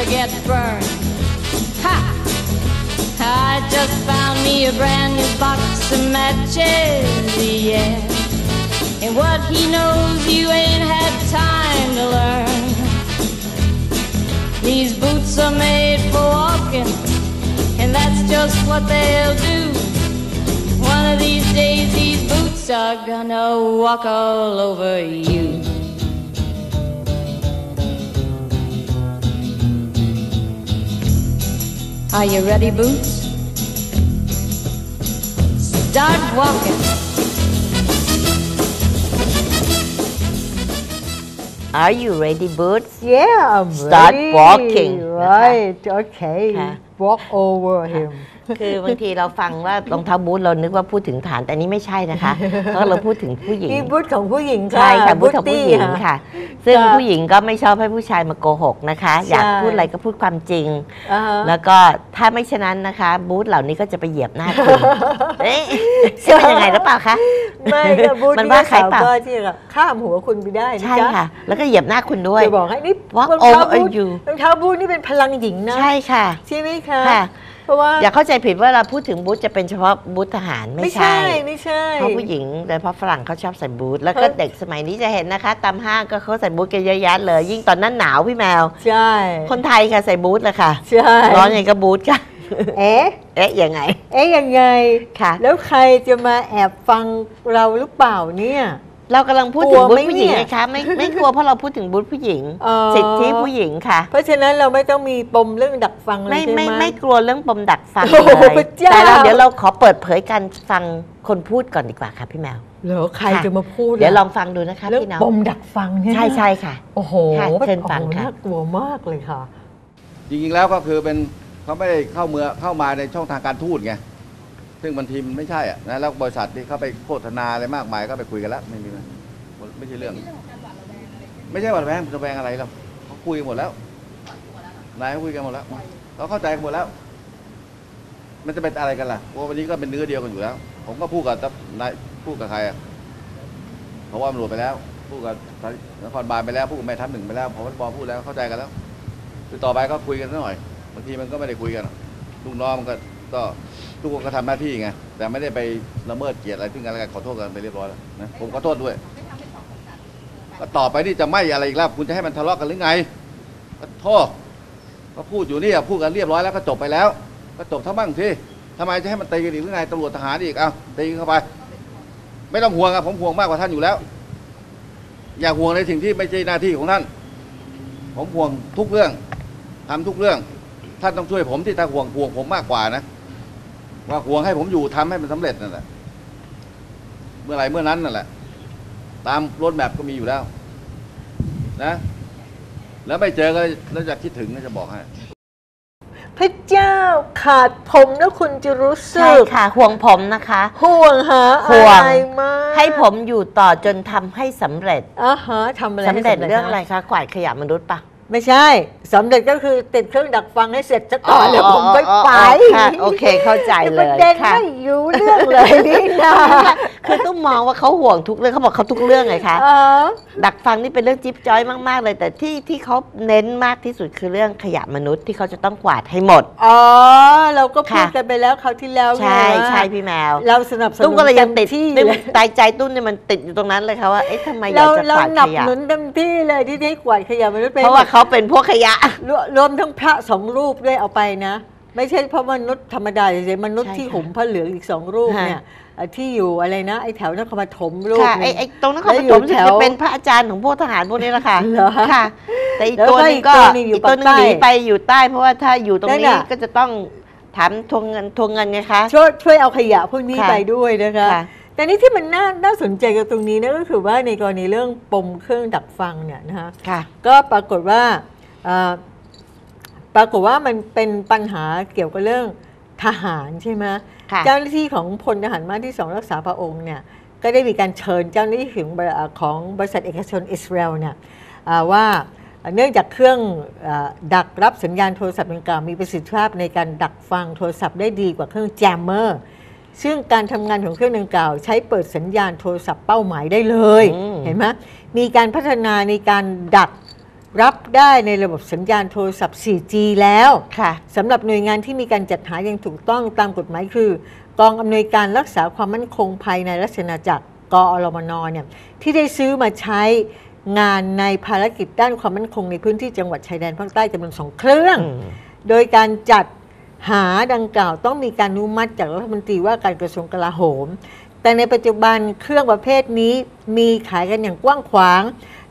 you'll get burned. Ha! I just found me a brand new box of matches, yeah. And what he knows you ain't had time to learn. These boots are made for walking, and that's just what they'll do. One of these days, these boots are gonna walk all over you. Are you ready, Boots? Start walking. Are you ready, Boots? Yeah, I'm Start ready. walking. Right, okay. Walk over him. คือบางทีเราฟังว่ารองเท้าบูทเรานึกว่าพูดถึงฐานแต่อันนี้ไม่ใช่นะคะเพราะเราพูดถึงผู้หญิงนี่บูธของผู้หญิงค่ะใช่ค่ะบูธของผู้หญิงตี้ค่ะ ซึ่งค่ะผู้หญิงก็ไม่ชอบให้ผู้ชายมาโกหกนะคะ อยากใช่พูดอะไรก็พูดความจริงอ่าฮะแล้วก็ถ้าไม่ฉะนั้นนะคะ บูธเหล่านี้ก็จะไปเหยียบหน้าคุณเอ๊ะใช่เป็นยังไงหรือเปล่าคะไม่ก็บูธมันนี่ว่าก็ใครสาเปล่ามารถที่จะข้ามหัวคุณไปได้นะใช่จ๊ค่ะ แล้วก็เหยียบหน้าคุณด้วยจะบอกให้นี่ Walk รองเท้า over บูธ you รองเท้าบูธนี่เป็นพลังหญิงนะใช่ค่ะใช่ไหมคะค่ะ เพราะว่าอย่าเข้าใจผิดว่าเราพูดถึงบูธจะเป็นเฉพาะบูธทหารไม่ไม่ใช่ ใช่ไม่ใช่ เพราะผู้หญิงโดยเฉพาะฝรั่งเขาชอบใส่บูทแล้วก็เขาเด็กสมัยนี้จะเห็นนะคะ ตามห้างก็เขาใส่บูทกันเยอะแยะเลย ยิ่งตอนนั้นหนาวพี่แมว ใช่คนไทยค่ะใส่บูทเลยค่ะ ใช่ร้อนยังไงก็บูทค่ะ เอ๊ะเอ๊ะยังไงเอ๊ะยังไง ค่ะ แล้วใครจะมาแอบฟังเราหรือเปล่าเนี่ย เรากำลังพูดกถึลังวบูธไหมผู้หญิงเนี่ย ไงคะไม่ไม่กลัวเพราะเราพูดถึงบูธผู้หญิง อ๋อสิทธิผู้หญิงค่ะ เพราะฉะนั้นเราไม่ต้องมีปมเรื่องดักฟังเลยไม่ใช่ไหม ไม่ไม่กลัวเรื่องปมดักฟังโอ้โหเลยพระเจ้า แต่เราเดี๋ยวเราขอเปิดเผยการฟังคนพูดก่อนดีกว่าค่ะพี่แมว เหรอใครค่ะ จะมาพูดเดี๋ยวะลองฟังดูนะคะเรื่องพี่น้องปมดักฟังเนี่ยนะใช่ใช่ค่ะ โอ้โหค่ะเชิญฟังโอ้โหค่ะน่ากลัวมากเลยค่ะ จริงๆแล้วก็คือเป็นเขาไม่ได้เข้าเมืองเข้ามาในช่องทางการทูตไง ซึ่งบางทีมันไม่ใช่อะนะแล้วบริษัทที่เขาไปโฆษณาอะไรมากมายก็ไปคุยกันแล้วไม่มีนะไม่ใช่เรื่อง ไม่ใช่หวัดแวงจะแวงอะไรหรอกเขาคุยกันหมดแล้วนายเขาคุยกันหมดแล้วเขาเข้าใจกันหมดแล้ว มันจะเป็นอะไรกันล่ะเพราะวันนี้ก็เป็นเนื้อเดียวกันอยู่แล้ว ผมก็พูดกับนายพูดกับใครอะเพราะว่าตำรวจไปแล้วพูดกับนครบาลไปแล้วพูดกับแม่ทัพหนึ่งไปแล้วพอวันปอพูดแล้วเข้าใจกันแล้วคือต่อไปก็คุยกันหน่อยบางทีมันก็ไม่ได้คุยกันลูกน้องมันก็ก็ ทุกคนก็ทำหน้าที่ไงแต่ไม่ได้ไปละเมิดเกียรติอะไรซึ่งกันและกันขอโทษกันไปเรียบร้อยแล้วนะผมขอโทษด้วยก็ต่อไปนี่จะไม่อะไรอีกแล้วคุณจะให้มันทะเลาะกันหรือไงก็โทษก็พูดอยู่นี่อะพูดกันเรียบร้อยแล้วก็จบไปแล้ว ก็จบทั้งบ้างทีทำไมจะให้มันตีกันอีกหรือไงตำรวจทหารอีกเอาตีเข้าไป ไม่ต้องห่วงอะผมห่วงมากกว่าท่านอยู่แล้ว อย่าห่วงในสิ่งที่ไม่ใช่หน้าที่ของท่าน ผมห่วงทุกเรื่องทำทุกเรื่อง ท่านต้องช่วยผมที่ถ้าห่วงห่วงผมมากกว่านะ ว่าห่วงให้ผมอยู่ทำให้มันสำเร็จนั่นแหละ เมื่อไหรเมื่อนั้นนั่นแหละ ตามรถแมพก็มีอยู่แล้ว นะ แล้วไม่เจอก็แล้วจะคิดถึงก็จะบอกให้พระเจ้าขาดผมแล้วคุณจะรู้สึใช่กค่ะ ห่วงผมนะคะ ห่วงหาห่วงอะไรมากให้ผมอยู่ต่อจนทำให้สำเร็จอ่าฮะทำอะไรสำให้เร็จเรื่องฮอะไรคะกวาดขยะมนุษย์ปะ ไม่ใช่สำเร็จก็คือติดเครื่องดักฟังให้เสร็จซะก่อนแล้วผมไปไปค่ะโอเคเข้าใจแต่เลประยเด็นค่ะไม่อยู่เรื่องเลยนี่นะคือต้องมองว่าเขาห่วงทุกเรื่องเขาบอกเขาทุกเรื่องไงคะอ๋อดักฟังนี่เป็นเรื่องจิ๊บจ้อยมากๆเลย แต่ที่ที่เขาเน้นมากที่สุดคือเรื่องขยะมนุษย์ที่เขาจะต้องกวาดให้หมดอ๋อเราก็พูดค่ะกันไปแล้วคราวที่แล้วไงใช่ว่าใช่พี่แมว เราสนับสนุนตุ้มก็เลยยังติดที่ในเลยใจใจตุ้มเนี่ยมันติดอยู่ตรงนั้นเลยค่ะว่าเอ๊ะทำไมอยาเรากจะเรากวาดหนัขบยะหนุนเต็มที่เลยที่ให้กวาดขยะมนุษย์ไปเพราะว่าเขาเป็นพวกขยะ รวรวมทั้งพระสองรูปด้วยเอาไปนะ ไม่ใช่เพราะมนุษย์ธรรมดาเฉยๆมนุษย์ใช่ที่ค่ะห่มผ้าเหลืองอีกสองรูปค่ะเนี่ยเอ่อที่อยู่อะไรนะ ไอ้แถวนครปฐมรูปค่ะหนึ่ไอ้งไอ้ตรงนั้นเขาแล้วผอยู่สมแถวจะเป็นพระอาจารย์ของพวกทหารพวกนี้แหละค่ะเหรอค่ะ แต่อีกแล้วตัวก็หนึงก็อีกตัวหนึ่งอยู่อีกตัวหนึงปากใต้หนีไปอยู่ใต้เพราะว่าถ้าอยู่ตรงนั่นนี้น่ะ ก็จะต้องถามทวงเงินทวงเงินไงคะ ช่วยช่วยเอาขยะพวกนี้ค่ะ ไปด้วยนะคะ ค่ะ แต่นี่ที่มันน่าน่าสนใจกับตรงนี้นะก็คือว่าในกรณีเรื่องปมเครื่องดักฟังเนี่ยนะคะค่ะก็ปรากฏว่าเอ่อปรากฏว่ามันเป็นปัญหาเกี่ยวกับเรื่องทหารใช่ไหมค่ะเจ้าหน้าที่ของพลทหารม้าที่สองรักษาพระองค์เนี่ยก็ได้มีการเชิญเจ้าหน้าที่ของบริษัทของบริษัทเอกชนอิสราเอลเนี่ยอ่าว่าเนื่องจากเครื่องอาดักรับสัญญาณโทรศัพท์ดังกล่าวมีประสิทธิภาพในการดักฟังโทรศัพท์ได้ดีกว่าเครื่องแจมเมอร์ ซึ่งการทำงานของเครื่องดังกล่าว ใช้เปิดสัญญาณโทรศัพท์เป้าหมายได้เลย อืม เห็นไหมมีการพัฒนาในการดักรับได้ในระบบสัญญาณโทรศัพท์ 4G แล้ว ค่ะ สำหรับหน่วยงานที่มีการจัดหาอย่างถูกต้องตามกฎหมายคือ กองอำนวยการรักษาความมั่นคงภายในราชอาณาจักรกอรมนเนี่ยที่ได้ซื้อมาใช้งานในภารกิจด้านความมั่นคงในพื้นที่จังหวัดชายแดนภาคใต้จำนวนสองเครื่องอืมโดยการจัด หาดังกล่าวต้องมีการอนุมัติจากรัฐมนตรีว่าการกระทรวงกลาโหม แต่ในปัจจุบันเครื่องประเภทนี้มีขายกันอย่างกว้างขวาง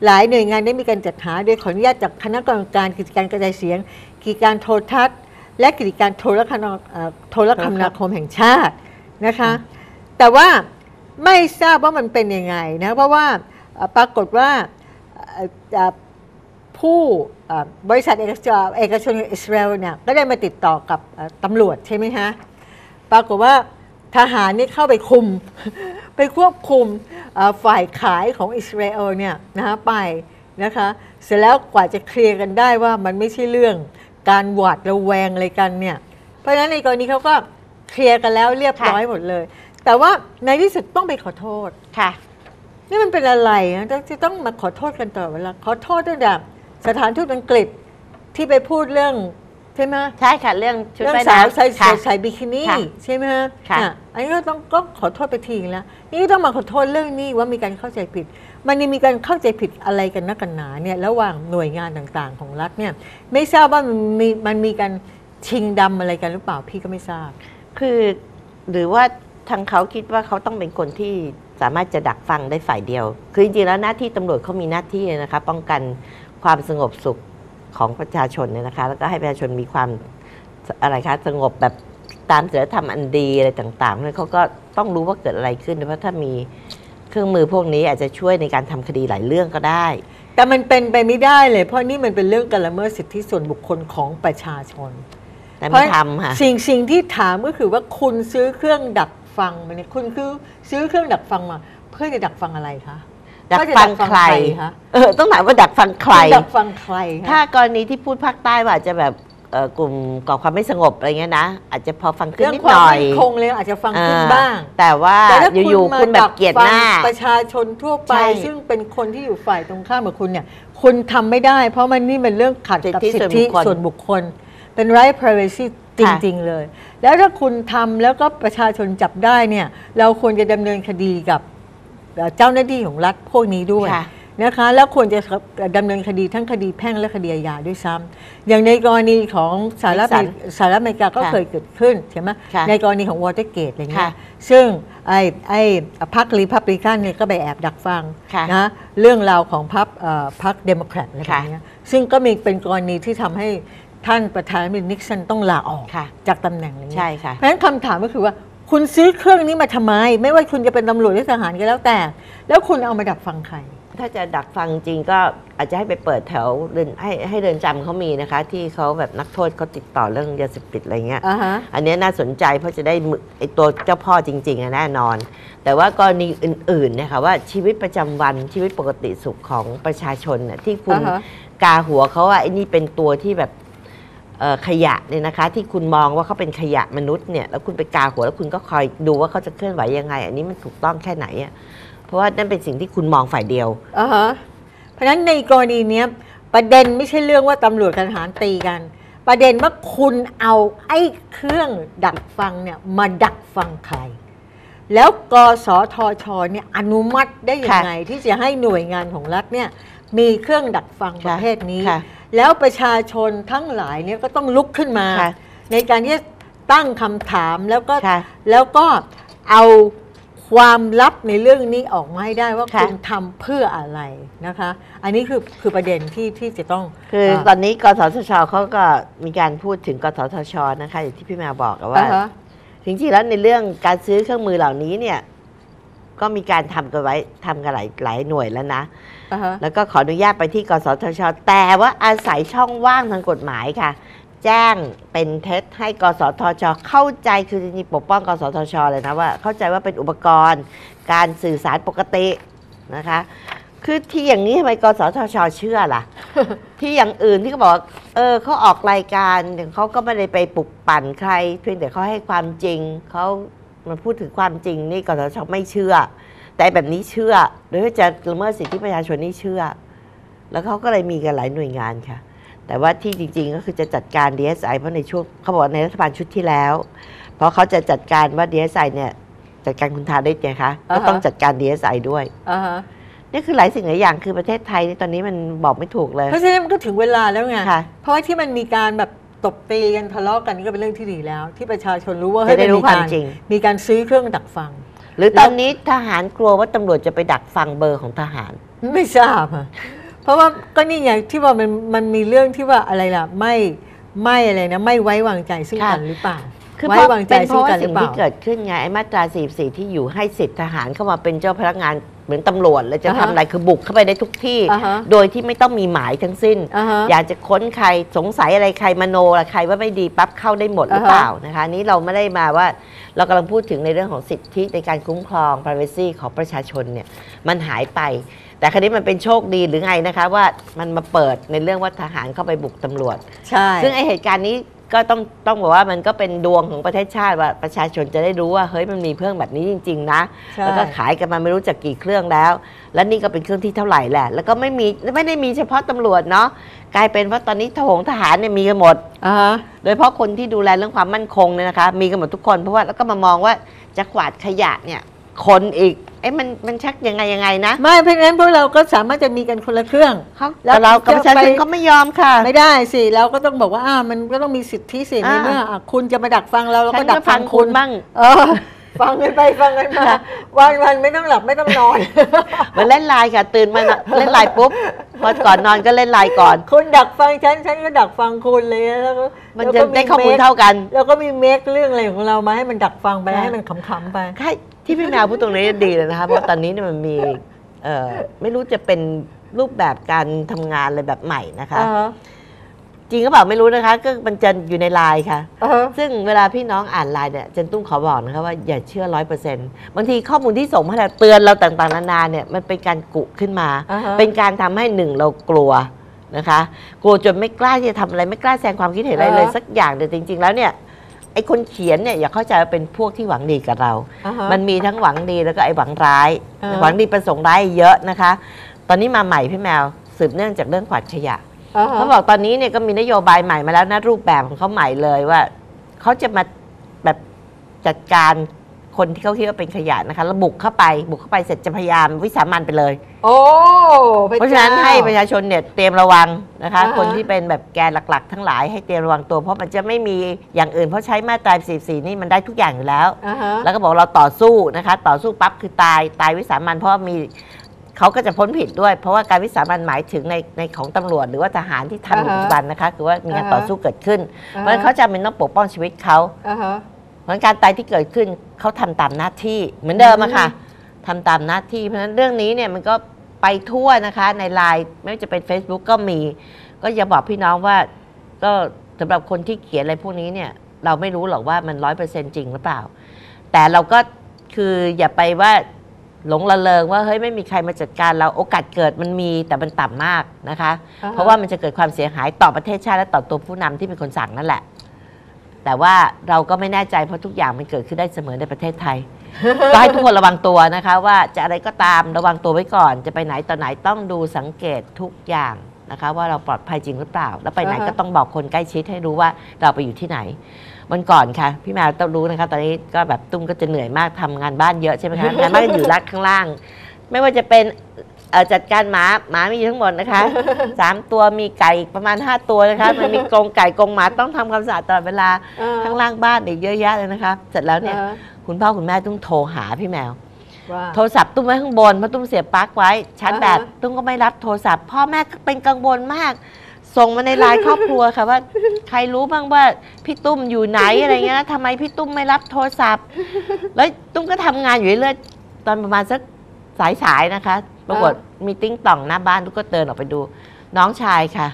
หลายหน่วยงานได้มีการจัดหา โดยขออนุญาตจากคณะกรรมการกิจการกระจายเสียง กิจการโทรทัศน์ และกิจการโทรคมนาคมนาคมแห่งชาตินะคะ แต่ว่าไม่ทราบว่ามันเป็นยังไงนะเพราะว่าปรากฏว่า ผู้เอ่อบริษัทเอกชนเอกชนอิสราเอลเนี่ยก็ได้มาติดต่อกับเอ่อตำรวจใช่ไหมฮะปรากฏว่าทหารนี่เข้าไปคุม ไปควบคุมเอ่อฝ่ายขายของอิสราเอลเนี่ยนะฮะไปนะคะเสร็จแล้วกว่าจะเคลียร์กันได้ว่ามันไม่ใช่เรื่องการหวาดระแวงอะไรกันเนี่ยเพราะฉะนั้นในกรณีเขาก็เคลียร์กันแล้วเรียบร้อยหมดเลย แต่ว่าในที่สุดต้องไปขอโทษค่ะนี่มันเป็นอะไรนะต้องจะต้องมาขอโทษกันตลอดเวลาขอโทษตั้งแต่ สถานทูตอังกฤษที่ไปพูดเรื่องใช่ไหมใช่ค่ะเรื่องชุดเรื่องว่ายสาวน้ำใส่ค่ะใส่ใส่บิกินี่ค่ะใช่ไหมฮะค่ะ อ่อันนี้ก็ต้องก็ขอโทษไปทีแล้วนี่ก็ต้องมาขอโทษเรื่องนี้ว่ามีการเข้าใจผิด มันยังมีการเข้าใจผิดอะไรกันนักกันหนาเนี่ยระหว่างหน่วยงานต่างๆ ของรัฐเนี่ยไม่ทราบว่ามันมีมันมีการชิงดำอะไรกันหรือเปล่าพี่ก็ไม่ทราบ คือหรือว่าทางเขาคิดว่าเขาต้องเป็นคนที่สามารถจะดักฟังได้ฝ่ายเดียว คือจริงๆแล้วหน้าที่ตำรวจเขามีหน้าที่นะคะ ป้องกัน ความสงบสุขของประชาชนเนี่ยนะคะ แล้วก็ให้ประชาชนมีความอะไรคะสงบแบบตามศีลธรรมอันดีอะไรต่างๆเพราะฉะนั้นเขาก็ต้องรู้ว่าเกิดอะไรขึ้นเพราะถ้ามีเครื่องมือพวกนี้อาจจะช่วยในการทำคดีหลายเรื่องก็ได้ แต่มันเป็นไปไม่ได้เลย เพราะนี่มันเป็นเรื่องการละเมิดสิทธิส่วนบุคคลของประชาชน แต่ไม่ทำค่ะสิ่งสิ่งที่ถามก็คือว่าคุณซื้อเครื่องดักฟังมาเนี่ยคุณคือซื้อเครื่องดักฟังมา เพื่อจะดักฟังอะไรคะ ดักเพื่อจะฟังใครคะเออต้องถามว่าดักฟังใครคุณดักฟังใครคะถ้ากรณีที่พูดภาคใต้ว่าอาจจะแบบเอ่อกลุ่มก่อความไม่สงบอะไรเงี้ยนะ อาจจะพอฟังขึ้นเรื่องนิดควาหมน่อยมั่นคงเลยอาจจะฟังขึ้นอ่บ้าง แต่ว่าแต่ถ้าอยู่ๆคุณแบบเกลียดหน้ามดัฟังประชาชนทั่วไปใช่ซึ่งเป็นคนที่อยู่ฝ่ายตรงข้ามกับคุณเนี่ยคุณทำไม่ได้ เพราะมันนี่เป็นเรื่องขัดกับสิสิททธิธิส่ส่ววนนบุบุคคคคลลเป็น right privacy จริง ๆ เลย แล้วถ้าคุณทำแล้วก็ประชาชนจับได้เนี่ย เราควรจะดำเนินคดีกับ เอ่อเจ้าหน้าที่ของรัฐพวกนี้ด้วยค่ะนะคะแล้วควรจะดำเนินคดีทั้งคดีแพ่งและคดีอาญาด้วยซ้ำอย่างในกรณีของสหรัฐอเมริกาสหรัฐอเมริกาก็ค่ะเคยเกิดขึ้นใช่ไหมค่ะในกรณีของวอเตอร์เกตอะไรเงี้ค่ะยซึ่งไอ้ไอ้พรรครีพับลิกันเนี่ยก็ไปแอบดักฟังค่ะนะเรื่องราวของพรรคเอ่อพรรคเดโมแครตอะไรแบบค่ะเนี้ยซึ่งก็มีเป็นกรณีที่ทำให้ท่านประธานาธิบดีนิกสันต้องลาออกค่ะจากตำแหน่งอะไรเงี้ยใช่ค่ะเพราะฉะนั้นคำถามก็คือว่า คุณซื้อเครื่องนี้มาทำไม ไม่ว่าคุณจะเป็นตำรวจหรือทหารก็แล้วแต่ แล้วคุณเอามาดักฟังใคร ถ้าจะดักฟังจริงก็อาจจะให้ไปเปิดแถวเรือนให้ให้เรือนจำเขามีนะคะ ที่เขาแบบนักโทษเขาติดต่อเรื่องยาเสพติดอะไรเงี้ย อ่าฮะ อันเนี้ยน่าสนใจเพราะจะได้มือไอตัวเจ้าพ่อจริงๆอะแน่นอน แต่ว่ากรณีอื่นๆเนี่ยค่ะว่าชีวิตประจำวันชีวิตปกติสุขของประชาชนน่ะที่คุณอ่าฮะ กาหัวเขาว่าไอ้นี่เป็นตัวที่แบบเอ่อ ขยะเนี่ยนะคะ ที่คุณมองว่าเขาเป็นขยะมนุษย์เนี่ยแล้วคุณไปกาหัวแล้วคุณก็คอยดูว่าเขาจะเคลื่อนไหวยังไง อันนี้มันถูกต้องแค่ไหนอะเพราะว่านั่นเป็นสิ่งที่คุณมองฝ่ายเดียวอ่าฮะเพราะฉะนั้นในกรณีเนี้ยประเด็นไม่ใช่เรื่องว่าตำรวจกับทหารตีกัน ประเด็นว่าคุณเอาไอ้เครื่องดักฟังเนี่ยมาดักฟังใคร แล้วกสทชเนี่ยอนุมัติได้ยังไงที่จะให้หน่วยงานของรัฐเนี่ยมีเครื่องดักฟังประเภทนี้ค่ะ แล้วประชาชนทั้งหลายเนี่ยก็ต้องลุกขึ้นมา ค่ะในการที่จะตั้งคำถามแล้วก็ค่ะแล้วก็เอาความลับในเรื่องนี้ออกมาให้ได้ว่าค่ะ คุณทำเพื่ออะไรนะคะ อันนี้คือคือประเด็นที่ที่จะต้องคือเอ่อตอนนี้กสทชเขาก็มีการพูดถึงกสทชนะคะอย่างที่พี่แมวบอกอะว่า อ่าฮะจริงๆแล้วในเรื่องการซื้อเครื่องมือเหล่านี้เนี่ย ก็มีการทำกันไว้ทำกันหลายหลายหน่วยแล้วนะ อ่าฮะ แล้วก็ขออนุญาตไปที่กสทช แต่ว่าอาศัยช่องว่างทางกฎหมายค่ะ แจ้งเป็นเท็จให้กสทช เข้าใจคือจริงๆปกป้องกสทช เลยนะว่า เข้าใจว่าเป็นอุปกรณ์ การสื่อสารปกตินะคะ คือที่อย่างนี้ทำไมกสทช เชื่อล่ะ ที่อย่างอื่นที่เขาบอกว่าเออเขาออกรายการเขาก็ไม่ได้ไปปลุกปั่นใคร เพียงแต่เขาให้ความจริงเขามาพูดถึงความจริงนี่กสทช ไม่เชื่อ แต่แบบนี้เชื่อ โดยที่จะละเมิดสิทธิประชาชนนี่เชื่อ แล้วเขาก็เลยมีกันหลายหน่วยงานค่ะ แต่ว่าที่จริง ๆ ก็คือจะจัดการ DSI เพราะในช่วงเขาบอกว่าในรัฐบาลชุดที่แล้ว เพราะเขาจะจัดการว่า DSI เนี่ยจัดการคุณทาได้ไงคะก็อ่าฮะต้องจัดการ DSI ด้วยอ่าฮะนี่คือหลายสิ่งหลายอย่างคือประเทศไทยนี่ตอนนี้มันบอกไม่ถูกเลย เพราะฉะนั้นมันก็ถึงเวลาแล้วไงค่ะเพราะว่าที่มันมีการแบบตบตีกันทะเลาะกันนี่ก็เป็นเรื่องที่ดีแล้ว ที่ประชาชนรู้ว่าจะเฮ้ยได้มันรู้มีความการจริงมีการซื้อเครื่องดักฟัง หรือตอนนี้ทหารกลัวว่าตำรวจจะไปดักฟังเบอร์ของทหาร ไม่ทราบอะเพราะว่าก็นี่ไงที่ว่ามันมันมีเรื่องที่ว่าอะไรล่ะ ไม่ไม่อะไรนะ ไม่ไว้วางใจซึ่งค่ะกันหรือเปล่า คือไว้เพราะวางใจเป็นเพซึ่งราะว่ากันหรืสิ่องเปล่า ที่เกิดขึ้นไงไอ้มาตรา44ที่อยู่ให้สิทธิทหารเข้ามาเป็นเจ้าพนักงานเหมือนตำรวจแล้วจะอ่าทำฮะอะไรคือบุกเข้าไปได้ทุกที่ อ่าฮะ โดยที่ไม่ต้องมีหมายทั้งสิ้น อ่าฮะ อยากจะค้นใครสงสัยอะไรใครมโนอะไรใครว่าไม่ดีปั๊บเข้าได้หมดหรืออ่าฮะเปล่านะคะอันนี้เราไม่ได้มาว่าเรากำลังพูดถึงในเรื่องของสิทธิในการคุ้มครอง privacy ของประชาชนเนี่ยมันหายไป แต่คราวนี้มันเป็นโชคดีหรือไงนะคะว่ามันมาเปิดในเรื่องว่าทหารเข้าไปบุกตำรวจ ใช่ ซึ่งไอเหตุการณ์นี้ ก็ต้องต้องบอกว่ามันก็เป็นดวงของประเทศชาติว่าประชาชนจะได้รู้ว่าเฮ้ยมันมีเครื่องแบบนี้จริง ๆ นะใช่แล้วก็ขายกันมาไม่รู้จักกี่เครื่องแล้ว และนี่ก็เป็นเครื่องที่เท่าไหร่แหละ แล้วก็ไม่มีไม่ได้มีเฉพาะตำรวจเนาะกลายเป็นว่าตอนนี้ทหงทหารเนี่ยมีกันหมดอ่าฮะโดยเฉพาะคนที่ดูแลเรื่องความมั่นคงเนี่ยนะคะ มีกันหมดทุกคนเพราะว่าแล้วก็มามองว่าจะกวาดขยะเนี่ยคนอีก เอ๊ะมันมันชักยังไงยังไงนะไม่เพราะฉะนั้นพวกเราก็สามารถจะมีกันคนละเครื่องเขาแล้วแต่เรากับประชาชนจะไปเขาไม่ยอมค่ะ ไม่ได้สิเราก็ต้องบอกว่าอ่ามันก็ต้องมีสิทธิสิในอ่าเมื่ออะคุณจะมาดักฟังเราเราฉัก็นดัก็กฟัฟังงคุคุณณบ้างเออฟังกันไปฟังกันมาวันวันๆไม่ต้องหลับไม่ต้องนอนเหมือนเล่นไลน์ค่ะ ตื่นมาเล่นไลน์ปุ๊บพอก่อนนอนก็เล่นไลน์ก่อน คุณดักฟังฉันฉันก็ดักฟังคุณเลยแล้วก็มันแล้วจะก็ได้ข้อมูลเท่ากัน แล้วก็มีเมคเรื่องอะไรของเรามาให้มันดักฟังไปค่ะให้มันขำๆไปใช่ ที่พี่แมวพูดตรงนี้ดีเลยนะคะเพราะตอนนี้เนี่ยมันมีเอ่อไม่รู้จะเป็นรูปแบบการทำงานอะไรแบบใหม่นะคะ อ่าฮะจริงก็เปล่าไม่รู้นะคะ ก็มันจะอยู่ในไลน์ค่ะ อ่าฮะ ซึ่งเวลาพี่น้องอ่านไลน์เนี่ยเจนตุ้มขอบอกนะคะว่าอย่าเชื่อร้อยเปอร์เซ็นต์บางทีข้อมูลที่ส่งมาแล้วเตือนเราต่างๆนานาเนี่ยมันเป็นการกุขึ้นมา อ่าฮะ เป็นการทำให้หนึ่งเรากลัวนะคะ กลัวจนไม่กล้าที่จะทำอะไรไม่กล้าแสดงความคิดเห็นอะไรเลยอ่าฮะสักอย่างแต่จริง ๆ แล้วเนี่ย ไอ้คนเขียนเนี่ยอย่าเข้าใจว่าเป็นพวกที่หวังดีกับเรา อ่าฮะ มันมีทั้งหวังดีแล้วก็ไอ้หวังร้าย อ่า หวังดีประสงค์ร้ายเยอะนะคะ ตอนนี้มาใหม่พี่แมวสืบเนื่องจากเรื่องขวาดขยะ อ่าฮะ เขาบอกตอนนี้เนี่ยก็มีนโยบายใหม่มาแล้วนะรูปแบบของเขาใหม่เลยว่าเขาจะมาแบบจัดการ คนที่เขาคิดว่าเป็นขยะนะคะแล้วบุกเข้าไปบุกเข้าไปเสร็จจะพยายามวิสามันไปเลย โอ้พเพราะฉะนั้นให้ประชาชนเนี่ยเตรียมระวังนะคะอ่าฮะคนที่เป็นแบบแกนหลักๆ ทั้งหลายให้เตรียมระวังตัวเพราะมันจะไม่มีอย่างอื่นเพราะใช้มาตรา44นี่มันได้ทุกอย่างอยู่แล้วอ่าฮะแล้วก็บอกเราต่อสู้นะคะ ต่อสู้ปั๊บคือตายตายวิสามันเพราะว่ามีเขาก็จะพ้นผิดด้วย เพราะว่าการวิสามันหมายถึงในในของตำรวจ หรือว่าทหารที่ทำอยู่อ่าฮะปัจจุบันนะคะ คือว่ามีการอ่าฮะต่อสู้เกิดขึ้นอ่าฮะเพราะฉะนั้นเขาจำเป็นต้องปกป้องชีวิตเขา อ่าฮะเพราะฉะนั้นการตายที่เกิดขึ้นเขาทำตามหน้าที่เหมือนเดิมอะค่ะทำตามหน้าที่เพราะฉะนั้นเรื่องนี้เนี่ยมันก็ไปทั่วนะคะในไลน์ไม่ว่าจะเป็น Facebook ก็มี ก็อย่าบอกพี่น้องว่าก็สำหรับคนที่เขียนอะไรพวกนี้เนี่ยเราไม่รู้หรอกว่ามันร้อยเปอร์เซ็นจริงหรือเปล่า แต่เราก็คืออย่าไปว่าหลงละเลงว่าเฮ้ยไม่มีใครมาจัดการเราโอกาสเกิดมันมีแต่มันต่ำมากนะคะอ่าฮะเพราะว่ามันจะเกิดความเสียหายต่อประเทศชาติและต่อตัวผู้นำที่เป็นคนสั่งนั่นแหละ แต่ว่าเราก็ไม่แน่ใจเพราะทุกอย่างมันเกิดขึ้นได้เสมอในประเทศไทย ก็ให้ทุกคนระวังตัวนะคะ ว่าจะอะไรก็ตามระวังตัวไว้ก่อน จะไปไหนต่อไหนต้องดูสังเกตทุกอย่างนะคะ ว่าเราปลอดภัยจริงหรือเปล่า แล้วไปไหนอ่าฮะ ก็ต้องบอกคนใกล้ชิดให้รู้ว่าเราไปอยู่ที่ไหนวันก่อนค่ะ พี่แมวต้องรู้นะคะ ตอนนี้ก็แบบตุ้มก็จะเหนื่อยมากทำงานบ้านเยอะใช่ไหมคะงานบ้านก็อยู่รักข้างล่าง ไม่ว่าจะเป็น เอ่อจัดการหมาหมามีอยู่ทั้งหมดนะคะ สามตัวมีไก่ประมาณห้าตัวนะคะ มันมีกรงไก่กรงหมาต้องทำความสะอาดตลอดเวลาอ่าข้างล่างบ้านอีกเยอะแยะเลยนะคะ เสร็จแล้วเนี่ยอ่าคุณพ่อคุณแม่ต้องโทรหาพี่แมว ว่า โทรศัพท์ตุ้มไว้ข้างบนเพราะตุ้มเสียบปลั๊กไว้ชาร์จแบตอ่าฮะ ตุ้มก็ไม่รับโทรศัพท์ พ่อแม่ก็เป็นกังวลมาก ส่งมาในไลน์ ครอบครัวค่ะว่า ใครรู้บ้างว่าพี่ตุ้มอยู่ไหนอะไรเงี้ยนะทำไมพี่ตุ้มไม่รับโทรศัพท์ แล้วตุ้มก็ทำงานอยู่เรื่อยๆตอนประมาณสัก สายๆนะคะ ปรากฏมีติ้งต่องหน้าบ้านตุ้มก็เดินออกไปดู น้องชายค่ะ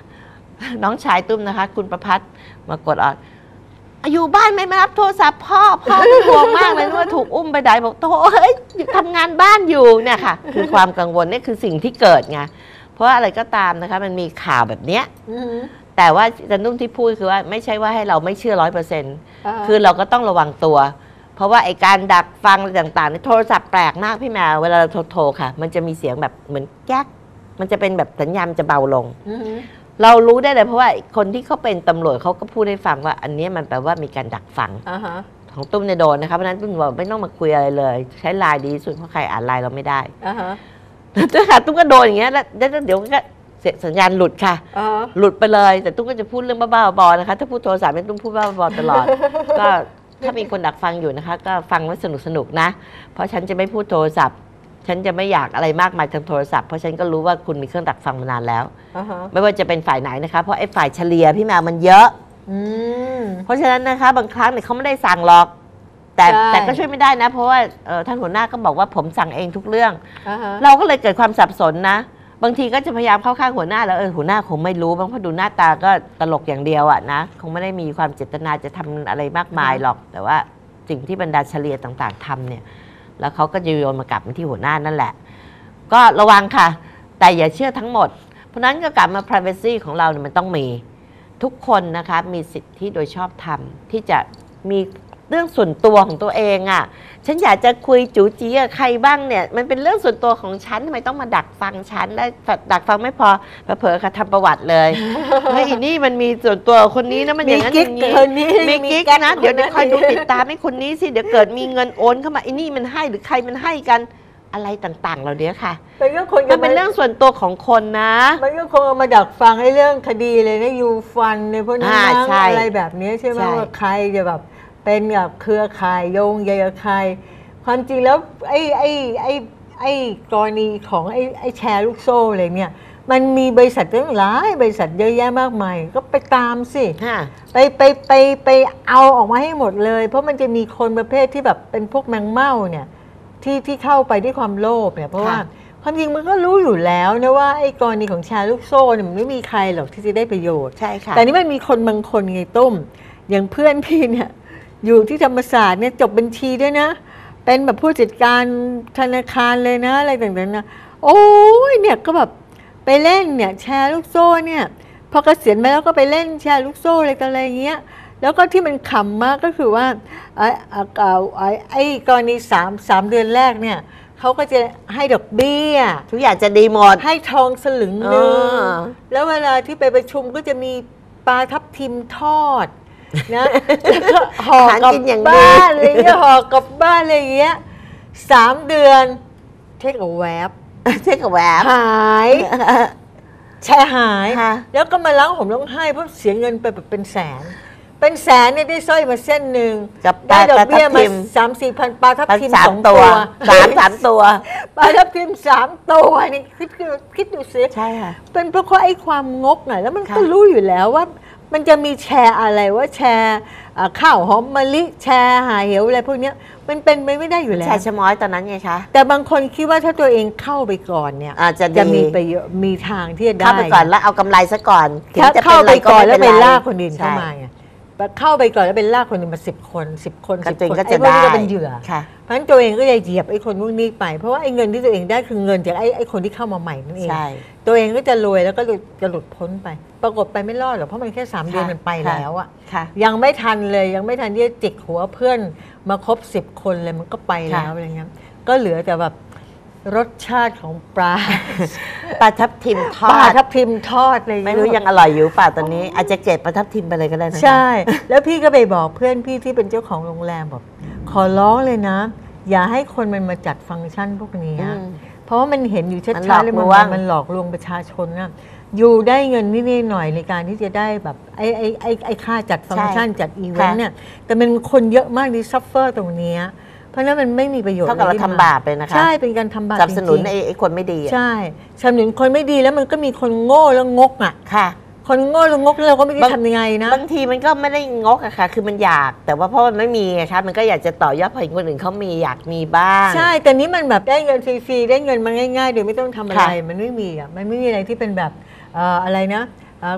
น้องชายตุ้มนะคะ คุณประพัฒน์มากดออดอยู่บ้านไม่มารับโทรศัพท์พ่อพ่อเป็นห่วงมากเลยว่าถูกอุ้มไปไหนบอกโธ่เฮ้ยอยู่ทำงานบ้านอยู่เนี่ยค่ะ คือความกังวลนี่คือสิ่งที่เกิดไงเพราะว่าอะไรก็ตามนะคะ มันมีข่าวแบบเนี้ยอือฮึแต่ว่าจันนุ่มที่พูดคือว่าไม่ใช่ว่าให้เราไม่เชื่อร้อยเปอร์เซ็นต์อ่าคือเราก็ต้องระวังตัว เพราะว่าไอการดักฟังอะไรต่างๆในโทรศัพท์แปลกมากพี่แมวเวลาเราโทรๆค่ะ มันจะมีเสียงแบบเหมือนแก๊ก มันจะเป็นแบบสัญญาณมันจะเบาลงอือฮึเรารู้ได้เลยเพราะว่าคนที่เขาเป็นตำรวจเขาก็พูดให้ฟังว่า อันเนี้ยมันแปลว่ามีการดักฟังอ่าฮะของตุ้มเนี่ยโดนนะคะเพราะฉะนั้นตุ้มบอกไม่ต้องมาคุยอะไรเลย ใช้ไลน์ดีที่สุดเพราะใครอ่านไลน์เราไม่ได้อ่าฮะแต่ค่ะตุ้มก็โดนอย่างเงี้ยแล้วแล้วเดี๋ยวก็เสียสัญญาณหลุดค่ะอ่าฮะหลุดไปเลย แต่ตุ้มก็จะพูดเรื่องบ้าๆบอๆนะคะ ถ้าพูดโทรศัพท์เนี่ยตุ้มพูดบ้าๆบอๆตลอดก็ ถ้ามีคนดักฟังอยู่นะคะ ก็ฟังไว้สนุกสนุกๆนะ เพราะฉันจะไม่พูดโทรศัพท์ ฉันจะไม่อยากอะไรมากมายทางโทรศัพท์เพราะฉันก็รู้ว่าคุณมีเครื่องดักฟังมานานแล้วอ่าฮะไม่ว่าจะเป็นฝ่ายไหนนะคะ เพราะไอ้ฝ่ายเฉลี่ยพี่แมวมันเยอะอืมเพราะฉะนั้นนะคะ บางครั้งเนี่ยเขาไม่ได้สั่งหรอกแต่ใช่แต่ก็ช่วยไม่ได้นะ เพราะว่าเอ่อท่านหัวหน้าก็บอกว่าผมสั่งเองทุกเรื่องอ่าฮะเราก็เลยเกิดความสับสนนะ บางทีก็จะพยายามเข้าข้างหัวหน้าแล้วเออหัวหน้าคงไม่รู้บางเพราะดูหน้าตาก็ตลกอย่างเดียวอะนะคงไม่ได้มีความเจตนาจะทำอะไรมากมายหรอก แต่ว่าสิ่งที่บรรดาเฉลี่ยต่างๆทำเนี่ย แล้วเขาก็จะโยนมากลับมาที่หัวหน้านั่นแหละ ก็ระวังค่ะ แต่อย่าเชื่อทั้งหมด เพราะฉะนั้นก็กลับมา privacy ของเราเนี่ยมันต้องมี ทุกคนนะคะมีสิทธิโดยชอบธรรมที่จะมี เรื่องส่วนตัวของตัวเองอะ่ะ ฉันอยากจะคุยจูจีกับใครบ้างเนี่ย มันเป็นเรื่องส่วนตัวของฉันทำไมต้องมาดักฟังฉันและดักฟังไม่พอเผลอๆค่ะทำประวัติเลยเฮ้ยอีนี่มันมีส่วนตัวกับคนนี้นะมันอย่างนั้นอกิ๊กย่างนี้คนนี้มีกิ๊กแนะเดี๋ยวเดี๋ยวคอยดูนนั้นติดตามให้คนนี้สิเดี๋ยวเกิดมีเงินโอนเข้ามาไอ้นี่มันให้หรือใครมันให้กันอะไรต่างๆเราเนี้ยค่ะมันก็คงมัจะนเป็นเรื่องส่วนตัวของคนนะ มันก็คงเอามาดักฟังไอ้เรื่องคดีเลยนะยูฟันในพวกนั้นอ่ามั้งใช่อะไรแบบนี้ใช่ไหมใช่ว่าใครจะแบบ เป็นแบบเครือข่ายโยงใยกับใครความจริงแล้วไอ้ไอ้ไอ้ไอ้กรณีของไอ้ไอ้แชร์ลูกโซ่อะไรเนี่ย มันมีบริษัทตั้งหลายบริษัทเยอะแยะมากมายก็ไปตามสิฮะไปไปไปไปเอาออกมาให้หมดเลย เพราะมันจะมีคนประเภทที่แบบเป็นพวกแมงเม่าเนี่ยที่ที่เข้าไปด้วยความโลภเนี่ยเพราะว่าค่ะ ความจริงมันก็รู้อยู่แล้วนะว่าไอ้กรณีของแชร์ลูกโซ่เนี่ยมันไม่มีใครหรอกที่จะได้ประโยชน์ ใช่ค่ะ แต่นี่มันมีคนบางคนไงตุ้ม อย่างเพื่อนพี่เนี่ย อยู่ที่ธรรมศาสตร์เนี่ยจบบัญชีด้วยนะ เป็นแบบผู้จัดการธนาคารเลยนะ อะไรต่างๆนะโอ้ยเนี่ยก็แบบไปเล่นเนี่ยแชร์ลูกโซ่เนี่ยพอเกษียณมาแล้วก็ไปเล่นแชร์ลูกโซ่อะไรกันอะไรเงี้ยแล้วก็ที่มันขำมากก็คือว่าไอ้ไอ้ไอ้ไอ้กรณีสามสามเดือนแรกเนี่ยเขาก็จะให้ดอกเบี้ย ทุกอย่างจะดีหมด ให้ทองสลึงหนึ่งเออแล้วเวลาที่ไปประชุมก็จะมีปลาทับทิมทอด นะแล้วก็ห่อกลับหากินอย่างดีบ้านอะไรเงี้ยห่อกลับบ้านอะไรเงี้ยสามเดือนเทคเอาแวบเท่กับแหวบหายแชร์หายค่ะแล้วก็มาล้างผมร้องไห้เพราะเสียเงินไปแบบเป็นแสน เป็นแสนเนี่ยได้สร้อยมาเส้นหนึ่งกับปได้ลาดอกเบี้ยทับมาทิมสามสี่พันปลาทับปลาทิมสามสองตัตัววสามสามตัวปลาทับทิมสามตัวนี่คิดดูคิดดูสิใช่ค่ะเป็นเพราะเขาไอ้ความงกน่ะแล้วมันก็ค่ะรู้อยู่แล้วว่า มันจะมีแชร์อะไรว่าแชร์อ่าข้าวหอมมะลิแชร์หาเหวอะไรพวกเนี้ยมันเป็นไปไม่ได้อยู่แล้แชวร์ชะม้อยตอนนั้นไงคะแต่บางคนคิดว่าถ้าตัวเองเข้าไปก่อนเนี่ยอาจจะดีจะมีไปเยอะมีทางที่จะได้เข้าไปก่อนแล้วเอากำไรซะก่อนถึงถ้าจะเข้าไปไรก่อนแล้วไปม่เไรลากคนอื่นเข้าใช่มาไงแบบเข้าไปก่อนแล้วเป็นลากคนอื่นมาสิบคนสิบคนก็สิบตัวเองคนก็ไอ้จะพวกนี้ได้ก็เป็นเหยื่อค่ะเพราะฉะนั้นตัวเองก็จะเหยียบไอ้คนพวกนี้ไป เพราะว่าไอ้เงินที่ตัวเองได้คือเงินจากไอ้ไอ้คนที่เข้ามาใหม่นั่นเองใช่ ตัวเองก็จะรวยแล้วก็หลุดจะหลุดพ้นไป ปรากฏไปไม่รอดหรอกเพราะมันแค่สามเดือนมันไปแล้วอะค่ะ ยังไม่ทันเลยยังไม่ทันที่จะจิกหัวเพื่อนมาครบสิบคนเลยมันก็ไปแล้วค่ะอะไรเงี้ยก็เหลือแต่แบบรสชาติของปลาปลาทับทิมทอปลาดทับทิมทอดเลยไม่รู้ยังอร่อยอยู่เปล่าตอนนี้อาจจะเก็บปลาทับทิมไปเลยก็ได้นะคะใช่ แล้วพี่ก็ไปบอกเพื่อนพี่ที่เป็นเจ้าของโรงแรมบอกขอร้องเลยนะ อย่าให้คนมันมาจัดฟังก์ชันพวกนี้อืม เพราะว่ามันเห็นอยู่มันหลชัอดกๆเลยลมันวง มันหลอกลวงประชาชนนะอยู่ได้เงินนิดๆหน่อยๆในการที่จะได้แบบไอ้ไอ้ไอ้ไอ้ค่าจัดฟังก์ชันจัดอีเวนต์เนี่ยแต่มันคนเยอะมากที่ซัฟเฟอร์ตรงเนี้ยเพราะฉะนั้นมันไม่มีประโยชน์เท่ากับเราอะไรทำขึ้นมบาปเลยนะคะ ใช่เป็นการทำบาปสนับสนุนจริงๆไอ้ไอ้คนไม่ดีอะใช่สนับสนุนคนไม่ดีแล้วมันก็มีคนโง่แล้วงกอะ ค่ะ คนโง่แล้วงกแล้วเราก็ไม่รู้บางจะทำยังไงนะ บางทีมันก็ไม่ได้งกอะค่ะ คือมันอยาก แต่ว่าเพราะมันไม่มีไงคะมันก็อยากจะต่อยอดพอเห็นคนอื่นเขามีอยากมีบ้าง ใช่ แต่นี้มันแบบได้เงินฟรีๆ ได้เงินมาง่ายๆ โดยไม่ต้องทำอะไรค่ะมันไม่มีอะมันไม่มีอะไรที่เป็นแบบเอ่ออะไรนะเอ่อ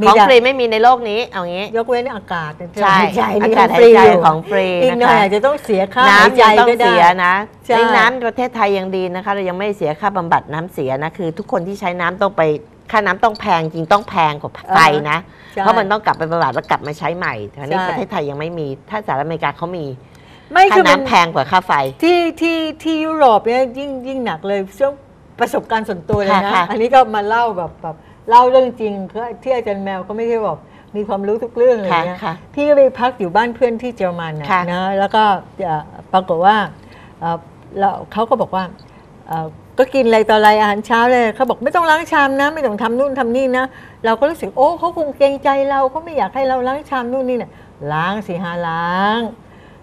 มีของแต่ ฟรีไม่มีในโลกนี้ เอางี้ ยกเว้นอากาศใช่หายใจอานี่กาศยังหาฟรียใจอยู่ของฟรีอีกนะหน่อยคะอาจจะต้องเสียค่าหายน้ำใจยังต้องก็ได้ เสียนะใช่ในน้ำประเทศไทยยังดีนะคะ เรายังไม่ได้เสียค่าบำบัดน้ำเสียนะ คือ ทุกคนที่ใช้น้ำต้องไป ค่าน้ำต้องแพงจริงต้องแพงกว่าไฟนะ ใช่ เพราะมันต้องกลับไปบำบัดแล้วกลับมาใช้ใหม่แต่นี้ใช่ ประเทศไทยยังไม่มี ถ้าสหรัฐอเมริกาเขามีไม่ค่าคือมันน้ำแพงกว่าค่าไฟ ที่ที่ที่ยุโรปเนี่ยยิ่งยิ่งหนักเลยช่วงประสบการณ์ส่วนตัวเลยค่ะนะ ค่ะ อันนี้ก็มาเล่าแบบแบบเล่าเรื่องจริงคือที่อาจารย์แมวก็ไม่ใช่แบบมีความรู้ทุกเรื่องอะไรค่ะเงี้ยค่ะ พี่ก็ไปพักอยู่บ้านเพื่อนที่เยอรมันนะค่ะนะแล้วก็เอ่อปรากฏว่าเอ่อแล้วเขาก็บอกว่าเอ่อ ก็กินอะไรต่ออะไรอาหารเช้าเลยเขาบอกไม่ต้องล้างชามนะ ไม่ต้องทำนู่นทำนี่นะเราก็รู้สึกโอ้เขาคงเกรงใจเราเขาไม่อยากให้เราล้างชามนู่นนี่เนี่ยล้างสิฮาล้าง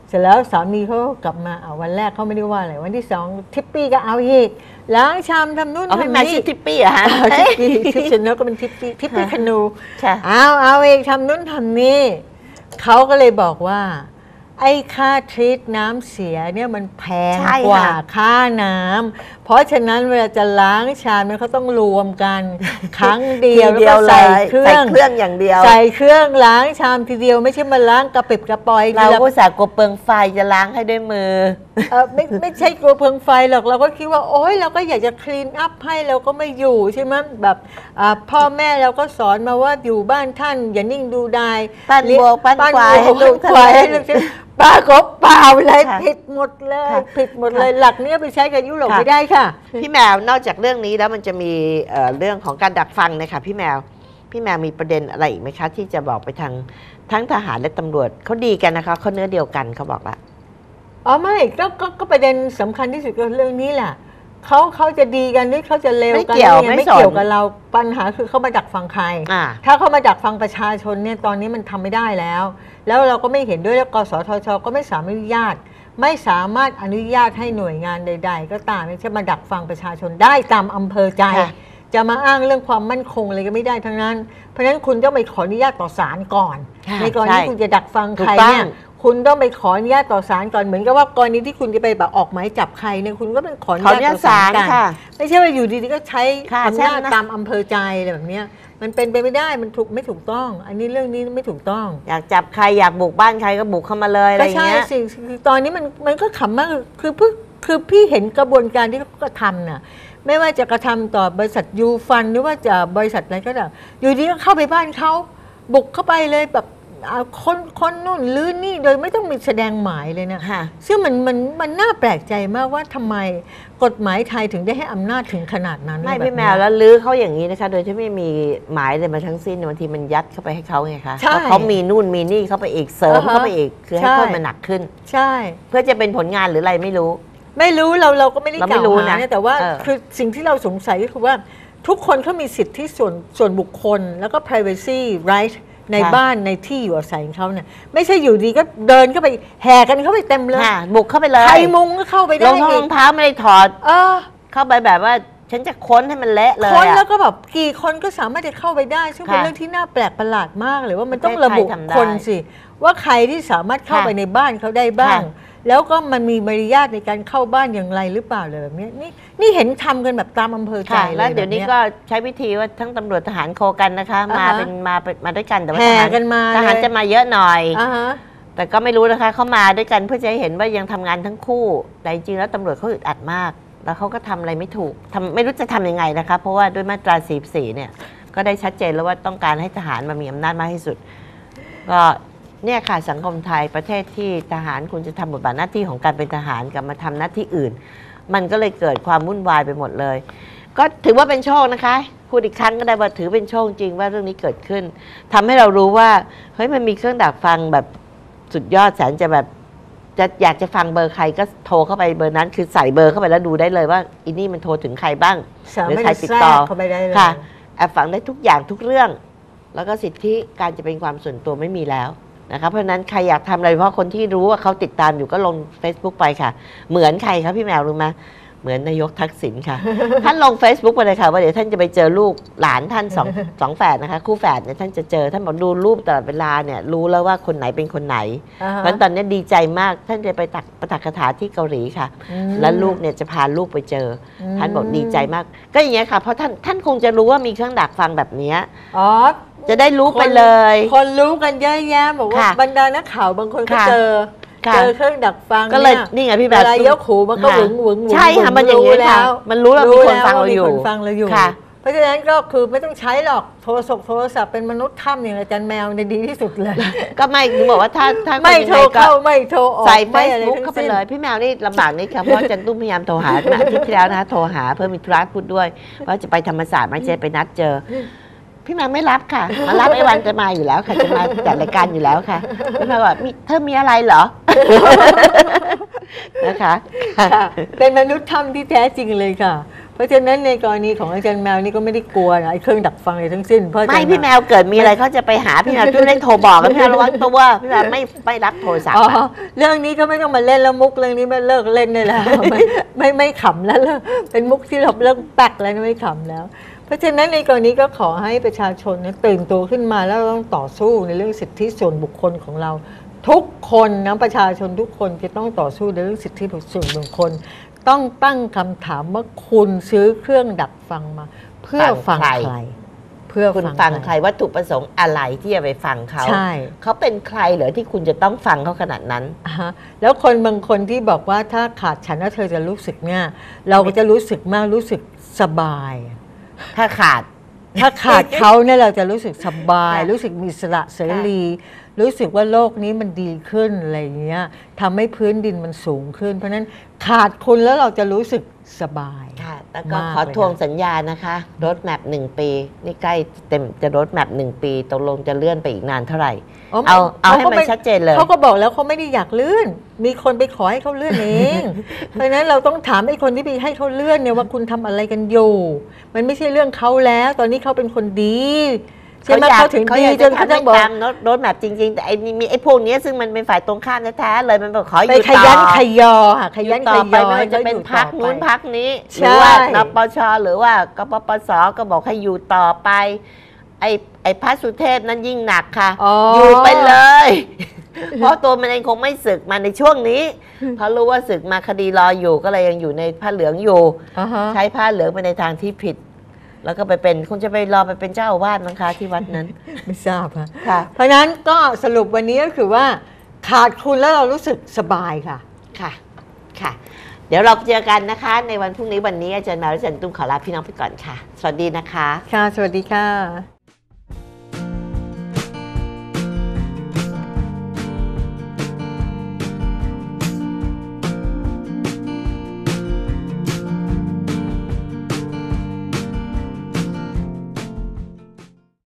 เสร็จแล้วสามีเขาก็กลับมาอะวันแรกเขาไม่ได้ว่าอะไรวันที่สองทิปปี้ก็เอาอีกล้างชามทำนู่นเอาให้ทำมานี่ชื่อทิปปี้เหรอะฮะทิปปี้ทิปชนนก็เป็นทิปปี้ทิปปี้คนูค่ะเอาเอาเองทำนู่นทำนี่เขาก็เลยบอกว่าไอ้ค่าทรีตน้ำเสียเนี่ยมันแพงใช่กว่าค่ะค่าน้ำ เพราะฉะนั้นเวลาจะล้างชามเนี่ยเขาต้องรวมกันครั้งเดียวทีแล้วก็เลใส่ยเครื่ใส่องเครื่องอย่างเดียว ใส่เครื่องล้างชามทีเดียวไม่ใช่มาล้างกระปิบกระปอยเราทีละ ก็สากกลัวเปลืองไฟจะล้างให้ด้วยมือ เออไม่ไม่ใช่กลัวเพลิงไฟหรอกเราก็คิดว่าโอ๊ยเราก็อยากจะคลีนอัพให้เราก็ไม่อยู่ใช่ไหมแบบอ่าพ่อแม่เราก็สอนมาว่าอยู่บ้านท่าน อย่านิ่งดูดายปั้นเลี้ยงวัวปั้นควายปั้นวัวให้ลูปั้นกควายทำให้ลูกใช่ปลากบเปล่าเลยค่ะผิดหมดเลยค่ะผิดหมดเลยหลักเนี้ยไปใช้กับยุโรปค่ะ ไม่ได้ค่ะ พี่แมวนอกจากเรื่องนี้แล้วมันจะมีเอ่อเรื่องของการดักฟังนะคะพี่แมว พี่แมวมีประเด็นอะไรอีกไหมคะ ที่จะบอกไปทางทั้งทหารและตำรวจเขาดีกันนะคะเขาเนื้อเดียวกันเขาบอกละ อ๋อไม่ก็ก็ก็ประเด็นสำคัญที่สุดก็เรื่องนี้แหละ เขาเขาจะดีกันหรือเขาจะเลวไม่กันเกี่ยวนี่ไม่ไม่สนเกี่ยวกับเราปัญหาคือเขามาดักฟังใครอ่าถ้าเขามาดักฟังประชาชนเนี่ยตอนนี้มันทำไม่ได้แล้ว แล้วเราก็ไม่เห็นด้วยแล้วกสทช ก็ไม่สามารถอนุญาต ไม่สามารถอนุญาตให้หน่วยงานใด ๆ ก็ตามที่จะมาดักฟังประชาชนได้ตามอำเภอใจค่ะจะมาอ้างเรื่องความมั่นคงอะไรก็ไม่ได้ทั้งนั้น เพราะฉะนั้นคุณต้องไปขออนุญาตต่อศาลก่อนค่ะในกรณีใช่คุณจะดักฟังใครถูกต้องเนี่ย คุณต้องไปขออนุญาตต่อศาลก่อนเหมือนกับว่ากรณีที่คุณจะไปแบบออกหมายจับใครเนี่ยคุณก็เป็นขออนุขออญาตนุญาตต่อศาศาลลกันค่ะไม่ใช่ว่าอยู่ดีๆก็ใช้ค่ะอำนาจใช่นะตามอำเภอใจอะไรแบบเนี้ยมันเป็นไปไม่ได้มันถูกไม่ถูกต้อง อันนี้เรื่องนี้ไม่ถูกต้อง อยากจับใครอยากบุกบ้านใครก็บุกเข้ามาเลยอะไรก็อย่างใช่เงี้ยสิคือตอนนี้มันมันก็ขำมากคือเพิ่งคือพี่เห็นกระบวนการที่เขากระทำน่ะไม่ว่าจะกระทำต่อบริษัทยูฟันหรือว่าจะบริษัทอะไรก็ตามอยู่ดีก็เข้าไปบ้านเขาบุกเข้าไปเลยแบบ เอาคนคนนู่นลื้อนี่โดยไม่ต้องมีแสดงหมายเลยนะค่ะ ซึ่งมันมันมันน่าแปลกใจมากว่าทำไมกฎหมายไทยถึงได้ให้อำนาจถึงขนาดนั้นไม่บบพี่แมเนี้วยแล้วลื้อเขาอย่างนี้นะคะ โดยที่ไม่มีหมายเลยมาทั้งสิ้นบางทีมันยัดเข้าไปให้เขาไงคะใช่เพราะเขามีนู่นมีนี่เข้าไปอีกเสริมอ่าฮะเข้าไปอีกคือให้ใช่โทษมันหนักขึ้น ใช่ เพื่อจะเป็นผลงานหรืออะไรไม่รู้ ไม่รู้เราเราก็ไม่ได้เรากไม่ล่าวรู้หานะนะแต่ว่าเออคือสิ่งที่เราสงสัยก็คือว่าทุกคนเขามีสิทธิส่วนส่วนบุคคลแล้วก็ privacy right ในบ้านในที่อยู่อาศัยของเขาเนี่ยไม่ใช่อยู่ดีก็เดินเข้าไปแห่กันเข้าไปเต็มเลยค่ะบุกเข้าไปเลยใครมุงก็เข้าไปรได้องเท้ารอีอกงเท้าไม่ได้ถอด เออเข้าไปแบบว่าฉันจะค้นให้มันเละเลยคนอะแล้วก็แบบกี่คนก็สามารถจะเข้าไปได้ ซึ่งเป็นค่ะเรื่องที่น่าแปลกประหลาดมากเลยว่ามันต้องประเทศระบุไทยทำได้คนสิ ว่าใครที่สามารถเข้าค่ะไปในบ้านเขาได้บ้าง ค่ะ แล้วก็มันมีมารยาทในการเข้าบ้านอย่างไรหรือเปล่าเลยแบบเนี้ยนี่นี่เห็นทำกันแบบตามอำเภอใจค่ะเลยแล้วเดี๋ยวนี้แบบก็ใช้วิธีว่าทั้งตำรวจทหารโคกันนะคะ มาอ่าฮะเป็นมาเป็นมาด้วยกันแต่ว่าแห่ทหารกันมาทหารเลยจะมาเยอะหน่อยอ่าฮะแต่ก็ไม่รู้นะคะเขามาด้วยกันเพื่อจะให้เห็นว่ายังทำงานทั้งคู่ แต่จริงๆแล้วตำรวจเขาอึดอัดมาก แล้วเขาก็ทำอะไรไม่ถูกทำไม่รู้จะทำยังไงนะคะ เพราะว่าด้วยมาตรา44เนี่ย ก็ได้ชัดเจนแล้วว่าต้องการให้ทหารมามีอำนาจมากที่สุด ก็ เนี่ยค่ะสังคมไทยประเทศที่ทหารคุณจะทำบทบาทหน้าที่ของการเป็นทหารกับมาทำหน้าที่อื่น มันก็เลยเกิดความวุ่นวายไปหมดเลย ก็ถือว่าเป็นโชคนะคะพูดอีกครั้งก็ได้ว่าถือเป็นโชคจริงว่าเรื่องนี้เกิดขึ้นทำให้เรารู้ว่าเฮ้ยมันมีเครื่องดักฟังแบบสุดยอดแสนจะแบบจะอยากจะฟังเบอร์ใครก็โทรเข้าไปเบอร์นั้น คือใส่เบอร์เข้าไปแล้วดูได้เลยว่าอินนี่มันโทรถึงใครบ้างสาหรือมารถใครจะติดแทรต่อกเข้าไปได้เลยค่ะแอบฟังได้ทุกอย่างทุกเรื่อง แล้วก็สิทธิการจะเป็นความส่วนตัวไม่มีแล้ว นะคะเพราะฉะนั้นใครอยากทำอะไรเพราะคนที่รู้ว่าเขาติดตามอยู่ก็ลง Facebook ไปค่ะ เหมือนใครครับพี่แมวรู้ไหมเหมือนนายกทักษิณค่ะ ท่านลง Facebook ไปเลยค่ะ ว่าเดี๋ยวท่านจะไปเจอลูกหลานท่านสองสองแฝดนะคะ คู่แฝดเนี่ยท่านจะเจอท่านบอกดูรูปตลอดเวลาเนี่ยรู้แล้วว่าคนไหนเป็นคนไหนอ่าเพฮะราะฉะนั้นตอนนี้ดีใจมากท่านจะไปตักประตักคาถาที่เกาหลีค่ะอืมแล้วลูกเนี่ยจะพาลูกไปเจออมท่านบอกดีใจมาก ก็อย่างเงี้ยค่ะเพราะท่านท่านคงจะรู้ว่ามีเครื่องดักฟังแบบเนี้ยอ๋อ จะได้รู้ไปเลย คนรู้กันเยอะแยะบอกว่าค่ะบรรดานักข่าวบางคนก็ค่ะเจอ ค่ะ เจอเครื่องดักฟังก็เลยนี่นี่ไงพี่แบเวบ ลายกหูมันก็หวึงหวึงหวึงใช่ค่ะมันอย่างรู้นี้ค่ะแล้วมันรู้แล้วมีคนฟังเราแล้วอยู่มีคนฟังเราอยู่ค่ะ เพราะฉะนั้นก็คือไม่ต้องใช้หรอกโทรศัพท์โทรศัพท์เป็นมนุษย์ถ้ำอย่างอาจารย์แมวในยดีที่สุดเลย ก็ไม่ถึงบอกว่าถ้าถ้าคนไม่ยังโทรงก็เข้าไม่โทรออกใส่เฟไม่ซอะไรบุ๊กทั้งเข้าไปสิ้น เลยพี่แมวนี่ลำบากนิดค่ะเพราะจันตุ้มพยายามโทรหาเมื่ออาทิตย์ที่แล้วนะคะโทรหาเพื่อมีธุระพูดด้วยว่าจะไปธรรมศาสตร์ไม่ใช่ไปนัดเจอ พี่แมวไม่รับค่ะ มารับไอ้วันจะมาอยู่แล้วค่ะ จะมาจัดรายการอยู่แล้วค่ะพี่แมวบอกมีเธอมีอะไรเหรอ นะคะ ค่ะเป็นมนุษย์ถ้ำที่แท้จริงเลยค่ะ เพราะฉะนั้นในกรณีของอาจารย์แมวนี่ก็ไม่ได้กลัวนะไอ้เครื่องดักฟังอะไรทั้งสิ้นเพราะอาจารไม่ย์พี่แมวเกิดมีอะไรเขาจะไปหาพี่แมวพี่ไม่ได้โทรบอกกันพี่แมวระวังตัวพี่แมวไม่ไม่รับโทรศัพท์อ๋ออะเรื่องนี้ก็ไม่ต้องมาเล่นแล้วมุกเรื่องนี้ไม่เลิกเล่นได้แล้วไม่ไม่ไม่ขำแล้วเลิกเป็นมุกที่เราเลิกแปลกแล้วไม่ขำแล้ว เพราะฉะนั้นในกรณีก็ขอให้ประชาชนเนี่ยตื่นตัวขึ้นมาแล้วเราต้องต่อสู้ในเรื่องสิทธิส่วนบุคคลของเรา ทุกคนนะประชาชนทุกคนจะต้องต่อสู้ในเรื่องสิทธิส่วนบุคคล ต้องตั้งคำถามว่าคุณซื้อเครื่องดักฟังมา เพื่อฟังใครเพื่อคุณฟังฟังใครวัตถุประสงค์อะไรที่จะไปฟังเขาใช่เขาเป็นใครเหรอที่คุณจะต้องฟังเขาขนาดนั้นอ่าฮะแล้วคนบางคนที่บอกว่าถ้าขาดฉันแล้วเธอจะรู้สึกเนี่ยเราก็จะรู้สึกมากรู้สึกสบาย ถ้าขาด ถ้าขาดเขาเนี่ยเราจะรู้สึกสบายค่ะรู้สึกมีอิสระเสรี รู้สึกว่าโลกนี้มันดีขึ้นอะไรอย่างเงี้ยทำให้พื้นดินมันสูงขึ้น เพราะฉะนั้นขาดคุณแล้วเราจะรู้สึกสบาย ค่ะ แล้วก็มากขอเลยทวงค่ะ สัญญานะคะรถแมพหนึ่งปี นี่ใกล้เต็มจะรถแมพหนึ่งปีตกลงจะเลื่อนไปอีกนานเท่าไหร่ เอาเอาให้มันชัดเจนเลย เขาก็บอกแล้วเขาไม่ได้อยากเลื่อน มีคนไปขอให้เขาเลื่อนเอง เพราะฉะนั้นเราต้องถามไอ้คนที่ไปให้เขาเลื่อนเนี่ยว่าคุณทำอะไรกันอยู่ มันไม่ใช่เรื่องเขาแล้ว ตอนนี้เขาเป็นคนดี ใช่ไหมอยกเขาถึงดีอยกจนเขาทำจะให้บอกตามรถรถแมพจริง ๆ แต่ไอ้นี่มีไอ้พวกเนี้ยซึ่งมันเป็นฝ่ายตรงข้ามแท้ๆเลยมันบอกขออไปยู่ขต่อยันขยอค่ะขอยันยู่ขต่อยไปอไม่ให้ว่าจะเขาเป็นอยู่พักต่อนู้นไปพักนี้หใช่รือว่านปชหรือว่ากปปสก็บอกให้อยู่ต่อไป ไอ้ไอ้พัสสุเทพนั้นยิ่งหนักค่ะอ๋อออยู่ไปเลยเพราะตัวมันเองคงไม่ศึกมาในช่วงนี้ เพราะรู้ว่าศึกมาคดีรออยู่ก็เลยยังอยู่ในผ้าเหลืองอยู่อ่าฮะใช้ผ้าเหลืองไปในทางที่ผิด แล้วก็ไปเป็นคงจะไปรอไปเป็นเจ้าอาวาสนะคะที่วัดนั้น ไม่ทราบค่ะค่ะ เพราะฉะนั้นก็สรุปวันนี้ก็คือว่า ขาดคุณแล้วเรารู้สึกสบายค่ะ ค่ะ ค่ะ เดี๋ยวเราเจอกันนะคะ ในวันพรุ่งนี้วันนี้อาจารย์แมวและอาจารย์ตุ้มขอลาพี่น้องไปก่อนค่ะ สวัสดีนะคะ ค่ะ สวัสดีค่ะ